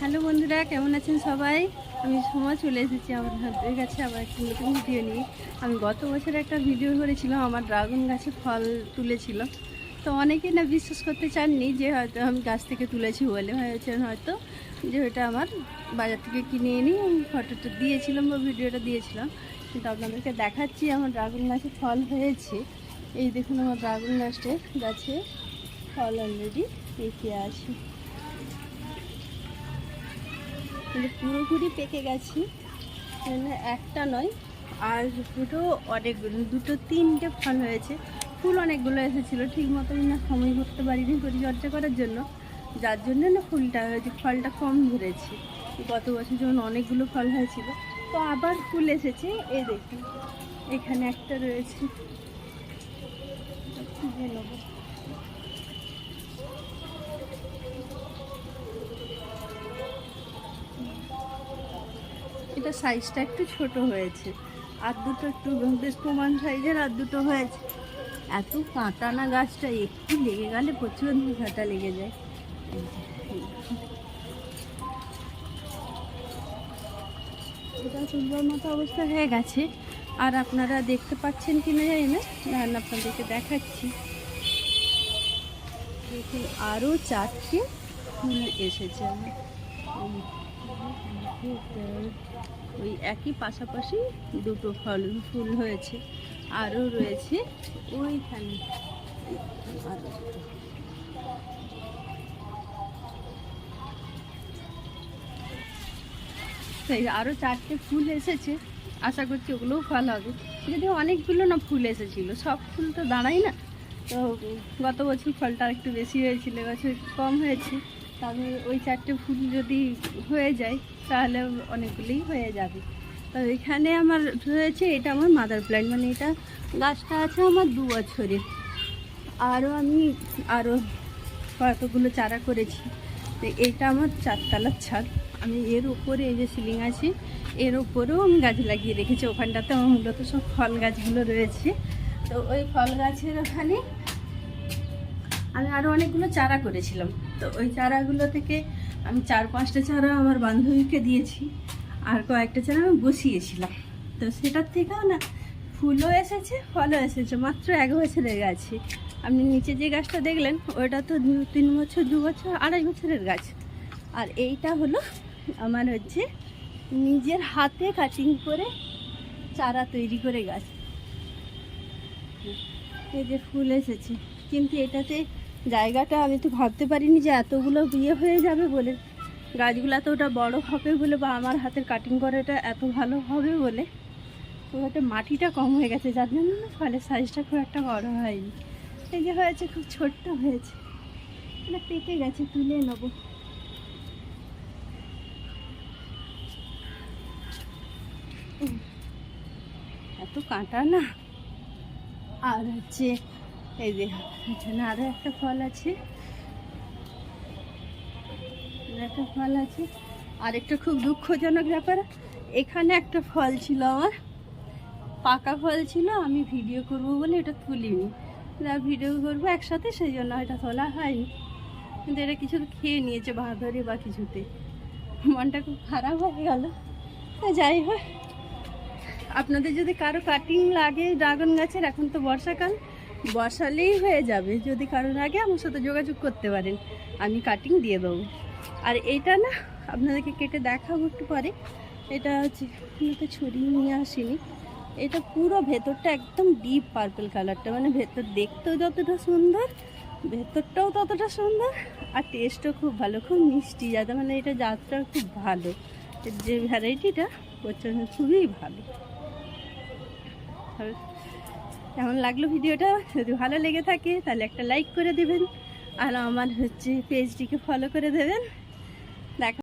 Hello বন্ধুরা, কেমন আছেন সবাই? আমি সময় চলে এসেছি আমার হাতের কাছে আবার একটা নতুন ভিডিও নিয়ে। আমি গত বছর একটা ভিডিও করেছিলাম, আমার ড্রাগন গাছে ফল তুলেছিল। তো অনেকেই না বিশ্বাস করতে চাননি যে হয়তো আমি গাছ থেকে তুলেছি বলে ভেবেছেন হয়তো যে ওটা আমার বাজার থেকে কিনে এনে ফটোটা দিয়েছিলাম বা ভিডিওটা দিয়েছিলাম। কিন্তু আপনাদেরকে দেখাচ্ছি, আমার ড্রাগন গাছে ফল হয়েছে। এই দেখুন আমার ড্রাগন গাছটা গাছে ফল অলরেডি পেকে আছে। কিন্তু পুরোপুরি পেকে গেছি। মানে একটা নয়, আর দুটো অনেকগুলো, দুটো তিনটে ফল হয়েছে। ফুল অনেকগুলো এসেছিল, ঠিক মতো না সময় করতে পারিনি পরিচর্যা করার জন্য। যার জন্য না ফুলটা হয়েছে, ফলটা কম ধরেছি। গত বছর যখন অনেকগুলো ফল হয়েছিল, তো আবার ফুল এসেছে। এ দেখুন, এখানে একটা রয়েছে। নেব এটা সাইজটা একটু ছোট হয়েছে, আর দুটো একটু বেশ প্রমাণ সাইজের আর দুটো হয়েছে। এত কাঁটা না গাছটা, একটু লেগে গেলে প্রচণ্ড কাঁটা লেগে যায়। এটা তুলবার মতো অবস্থা হয়ে গেছে। আর আপনারা দেখতে পাচ্ছেন কি না জানি না না আপনাদেরকে দেখাচ্ছি। দেখুন আরও চারটে ফুল এসেছে। আমার ওই একই পাশাপাশি দুটো ফল ফুল হয়েছে, আরও রয়েছে ওইখানে। আরও আরও চারটে ফুল এসেছে, আশা করছি ওগুলোও ফল হবে। যদি অনেকগুলো না ফুল এসেছিল, সব ফুল তো দাঁড়াই না। তো গত বছর ফলটা একটু বেশি হয়েছিল এবছর কম হয়েছে। তবে ওই চারটে ফুল যদি হয়ে যায়, তাহলে অনেকগুলোই হয়ে যাবে। তো এখানে আমার রয়েছে, এটা আমার মাদার প্ল্যান্ট মানে এটা গাছটা আছে আমার দু বছরের। আরও আমি আরও কতগুলো চারা করেছি। তো এটা আমার চারতলার ছাদ। আমি এর উপরে এই যে সিলিং আছে, এর উপরেও আমি গাছ লাগিয়ে রেখেছি। ওখানটাতে আমার মূলত সব ফল গাছগুলো রয়েছে। তো ওই ফল গাছের ওখানে আমি আরও অনেকগুলো চারা করেছিলাম। তো ওই চারাগুলো থেকে আমি চার পাঁচটা চারা আমার বান্ধবীকে দিয়েছি আর কয়েকটা চারা আমি বসিয়েছিলাম। তো সেটার থেকেও না ফুলও এসেছে, ফলও এসেছে, মাত্র এক বছরের গাছে। আপনি নিচে যে গাছটা দেখলেন, ওটা তো দু- তিন বছর, দু বছর, আড়াই বছরের গাছ। আর এইটা হলো আমার হচ্ছে নিজের হাতে কাটিং করে চারা তৈরি করে গাছ। এই যে ফুল এসেছে, কিন্তু এটাতে জায়গাটা আমি তো ভাবতে পারিনি যে এতগুলো বিয়ে হয়ে যাবে বলে। গাছগুলো তো ওটা বড় হবে বলে বা আমার হাতের কাটিং করাটা এত ভালো হবে বলে। ওটা মাটিটা কম হয়ে গেছে, যার জন্য না ফলের সাইজটা খুব একটা বড় হয়নি। এই যে হয়েছে, খুব ছোট্ট হয়েছে। না পেকে গেছে, তুলে নেব। এত কাঁটা না। আর হচ্ছে এই যে এখানে আরও একটা ফল আছে। একটা ফল আছে। আর একটা খুব দুঃখজনক ব্যাপার, এখানে একটা ফল ছিল আমার। পাকা ফল ছিল, আমি ভিডিও করব বলে এটা তুলিনি। ভিডিও করব একসাথে, সেই জন্য এটা তোলা হয়নি। কিন্তু এটা কিছু খেয়ে নিয়েছে বাঁধরে বা কিছুতে। মনটা খুব খারাপ হয়ে গেল। যাই হোক, আপনাদের যদি কারও কাটিং লাগে ড্রাগন গাছের, এখন তো বর্ষাকাল। বসালেই হয়ে যাবে। যদি কারোর আগে আমার সাথে যোগাযোগ করতে পারেন, আমি কাটিং দিয়ে দেবো। আর এটা না, আপনাদেরকে কেটে দেখাবো একটু পরে। এটা হচ্ছে তো ছড়িয়ে নিয়ে আসিনি। এটা পুরো ভেতরটা একদম ডিপ পার্পল কালারটা মানে ভেতর দেখতেও যতটা সুন্দর, ভেতরটাও ততটা সুন্দর, আর টেস্টও খুব ভালো, খুব মিষ্টি যাতে মানে এটা জাতটা খুব ভালো। যে ভ্যারাইটিটা প্রচণ্ড খুবই ভালো। কেমন লাগল ভিডিওটা? যদি ভালো লেগে থাকে, তাহলে একটা লাইক করে দেবেন। আর আমার হচ্ছে পেজটিকে ফলো করে দেবেন।